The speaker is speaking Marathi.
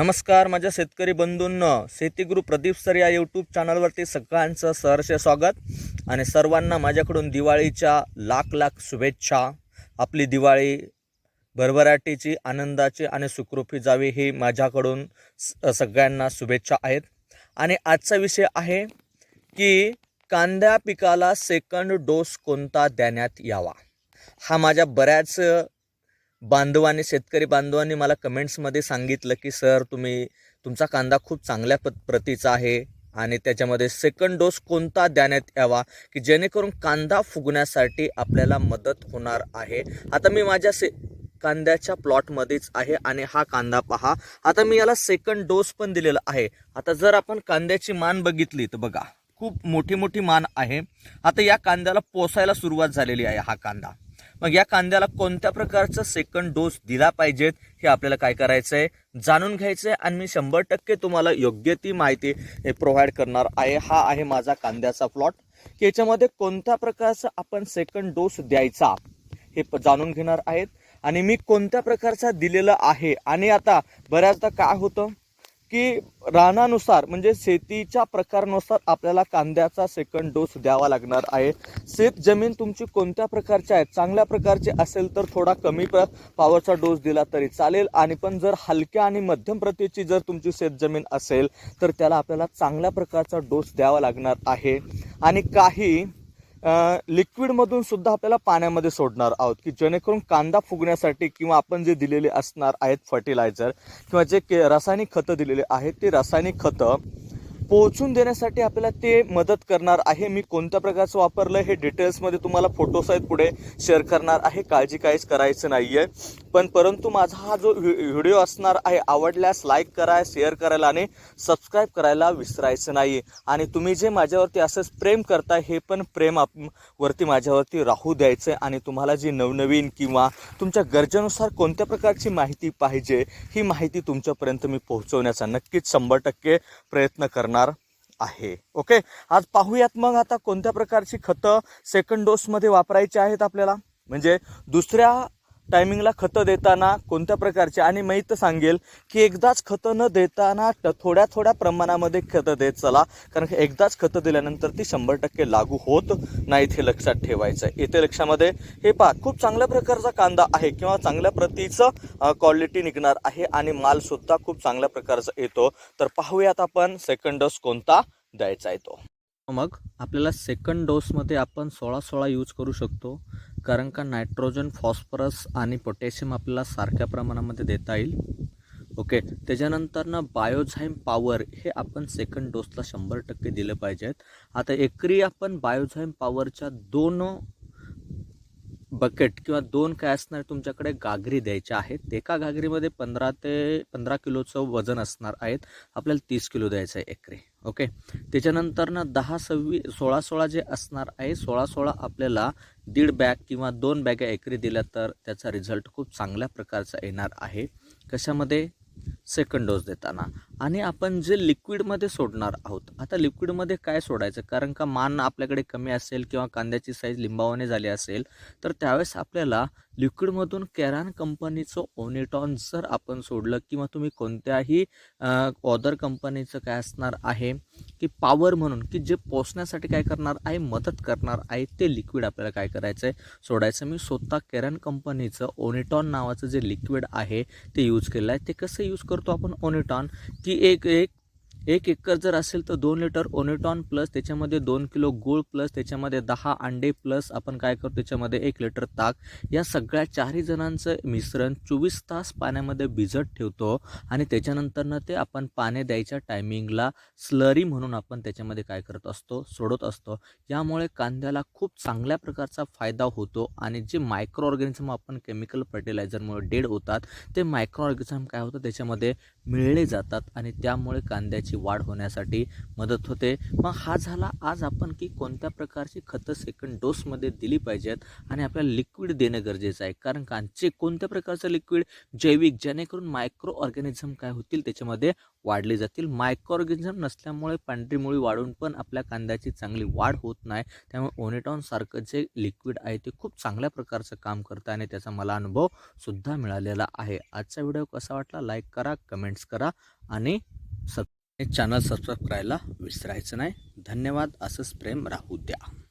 नमस्कार माझ्या शेतकरी बंधूंनो. शेतीगुरु प्रदीप सर या यूट्यूब चॅनलवरती सगळ्यांचं सहर्ष स्वागत. आणि सर्वांना माझ्याकडून दिवाळीच्या लाख लाख शुभेच्छा. आपली दिवाळी भरभराटीची आनंदाची आणि सुखरूपी जावी ही माझ्याकडून स- सगळ्यांना शुभेच्छा आहेत. आणि आजचा विषय आहे की कांद्या पिकाला सेकंड डोस कोणता देण्यात यावा? हा माझ्या बऱ्याच बांधवांनी शेतकरी बांधवांनी मला कमेंट्समध्ये सांगितलं की सर तुम्ही तुमचा कांदा खूप चांगल्या प प्रतीचा आहे आणि त्याच्यामध्ये सेकंड डोस कोणता देण्यात यावा की जेणेकरून कांदा फुगण्यासाठी आपल्याला मदत होणार आहे? आता मी माझ्या से कांद्याच्या प्लॉटमध्येच आहे आणि हा कांदा पहा. आता मी याला सेकंड डोस पण दिलेला आहे. आता जर आपण कांद्याची मान बघितली तर बघा खूप मोठी मोठी मान आहे. आता या कांद्याला पोसायला सुरुवात झालेली आहे हा कांदा. मग या कांद्याला कोणत्या प्रकारचा सेकंड डोस दिला पाहिजेत? हे आपल्याला काय करायचं आहे जाणून घ्यायचं आहे आणि मी शंभर टक्के तुम्हाला योग्य ती माहिती हे प्रोव्हाइड करणार आहे. हा आहे माझा कांद्याचा प्लॉट की याच्यामध्ये कोणत्या प्रकारचा आपण सेकंड डोस द्यायचा हे प- जाणून घेणार आहेत. आणि मी कोणत्या प्रकारचा दिलेला आहे? आणि आता बऱ्याचदा काय होतं? की रानानुसार म्हणजे शेतीच्या प्रकारानुसार आपल्याला कांद्याचा सेकंड डोस द्यावा लागणार आहे. शेत जमीन तुमची कोणत्या प्रकारची आहे? चांगल्या प्रकारची असेल तर थोडा कमी प्र पावरचा डोस दिला तरी चालेल. आणि पण जर हलक्या आणि मध्यम प्रतीची जर तुमची शेत जमीन असेल तर त्याला आपल्याला चांगल्या प्रकारचा डोस द्यावा लागणार आहे. आणि काही लिक्विडमधून सुद्धा आपल्याला पाण्यामध्ये सोडणार आहोत की जेणेकरून कांदा फुगण्यासाठी किंवा आपण जे दिलेले असणार आहेत फर्टिलायझर किंवा जे के रासायनिक खतं दिलेले आहेत ते रासायनिक खतं पोहोचून देण्यासाठी आपल्याला ते मदत करणार आहे. मी कोणत्या प्रकारचं वापरलं हे डिटेल्समध्ये तुम्हाला फोटोसहित पुढे शेअर करणार आहे. काळजी काहीच करायचं नाही आहे पण परंतु माझा हा जो व्हिडिओ असणार आहे आवडल्यास लाईक करा शेअर करायला आणि सबस्क्राईब करायला विसरायचं नाही. आणि तुम्ही जे माझ्यावरती असंच प्रेम करताय हे पण प्रेम आप वरती माझ्यावरती राहू द्यायचं आणि तुम्हाला जी नवनवीन किंवा तुमच्या गरजेनुसार कोणत्या प्रकारची माहिती पाहिजे ही माहिती तुमच्यापर्यंत मी पोहोचवण्याचा नक्कीच शंभर टक्के प्रयत्न करणार आहे. ओके आज पाहूयात मग आता कोणत्या प्रकारची खतं सेकंड डोसमध्ये वापरायची आहेत आपल्याला. म्हणजे दुसऱ्या टायमिंगला खतं देताना कोणत्या प्रकारचे? आणि मी तर सांगेल की एकदाच खतं न देताना ट- थोड्या थोड्या प्रमाणामध्ये खतं देत चला. कारण की एकदाच खतं दिल्यानंतर ती शंभर टक्के लागू होत नाहीत हे लक्षात ठेवायचं आहे येथे लक्षामध्ये हे पहा खूप चांगल्या प्रकारचा कांदा आहे किंवा चांगल्या प्रतीचं क्वालिटी निघणार आहे आणि मालसुद्धा खूप चांगल्या प्रकारचा येतो. तर पाहूयात आपण सेकंड डोस कोणता द्यायचा आहे तो. मग आपल्याला सेकंड डोसमध्ये आपण सोळा सोळा यूज करू शकतो. कारण का नायट्रोजन फॉस्फरस आणि पोटॅशियम आपल्याला सारख्या प्रमाणामध्ये देता येईल. ओके त्याच्यानंतर ना बायोझाईम पॉवर हे आपण सेकंड डोसला शंभर टक्के दिलं पाहिजेत. आता एकरी आपण बायोझाईम पॉवरच्या दोन बकेट किंवा दोन काय असणार तुमच्याकडे गागरी द्यायच्या आहेत. एका घागरीमध्ये पंधरा ते पंधरा किलोचं वजन असणार आहेत. आपल्याला तीस किलो द्यायचं आहे एकरी. ओके? त्याच्यानंतर ना दहा सव्वीस सोळा सोळा जे असणार आहे सोळा सोळा आपल्याला दीड बॅग किंवा दोन बॅगा एकरी दिल्या तर त्याचा रिझल्ट खूप चांगल्या प्रकारचा येणार आहे. कशामध्ये? सेकंड डोस देताना. आणि आपण जे लिक्विडमध्ये सोडणार आहोत आता लिक्विडमध्ये काय सोडायचं? कारण का मान आपल्याकडे कमी असेल किंवा कांद्याची साईज लिंबावाने झाली असेल तर त्यावेळेस आपल्याला लिक्विडमधून कॅरान कंपनीचं ओनिटॉन जर आपण सोडलं किंवा तुम्ही कोणत्याही ऑदर कंपनीचं काय असणार आहे की पॉवर म्हणून की जे पोचण्यासाठी काय करणार आहे मदत करणार आहे ते लिक्विड आपल्याला काय करायचं आहे सोडायचं. मी स्वतः कॅरन कंपनीचं ओनिटॉन नावाचं जे लिक्विड आहे ते यूज केलं आहे ते कसं यूज करतो आपण ओनिटॉन की एक एक एक एकर जर असेल तर दोन लिटर ओनिटॉन प्लस त्याच्यामध्ये दोन किलो गूळ प्लस त्याच्यामध्ये दहा अंडे प्लस आपण काय करतो त्याच्यामध्ये एक लिटर ताक. या सगळ्या चारही जणांचं मिश्रण चोवीस तास पाण्यामध्ये भिजत ठेवतो आणि त्याच्यानंतरनं ते आपण पाणी द्यायच्या टायमिंगला स्लरी म्हणून आपण त्याच्यामध्ये काय करत असतो सोडत असतो. यामुळे कांद्याला खूप चांगल्या प्रकारचा फायदा होतो आणि जे मायक्रो ऑर्गॅनिझम आपण केमिकल फर्टिलायझरमुळे डेड होतात ते मायक्रो ऑर्गॅनिझम काय होतं त्याच्यामध्ये मिळले जातात आणि त्यामुळे कांद्याची कांद्याची वाढ होण्यासाठी मदत होते. मग हा झाला आज आपण की कोणत्या प्रकारची खतं सेकंड डोसमध्ये दिली पाहिजेत आणि आपल्याला लिक्विड देणं गरजेचं आहे. कारण कांचे कोणत्या प्रकारचं लिक्विड जैविक जेणेकरून मायक्रो ऑर्गॅनिझम काय होतील? त्याच्यामध्ये वाढले जातील. मायक्रो ऑर्गॅनिझम नसल्यामुळे पांढरी मुळी वाढून पण आपल्या कांद्याची चांगली वाढ होत नाही. त्यामुळे ओनेटॉन सारखं जे लिक्विड आहे ते खूप चांगल्या प्रकारचं काम करतं आणि त्याचा मला अनुभव सुद्धा मिळालेला आहे. आजचा व्हिडिओ कसा वाटला? लाईक करा कमेंट्स करा आणि सब चॅनल सबस्क्राईब करायला विसरायचं नाही. धन्यवाद. असंच प्रेम राहू द्या.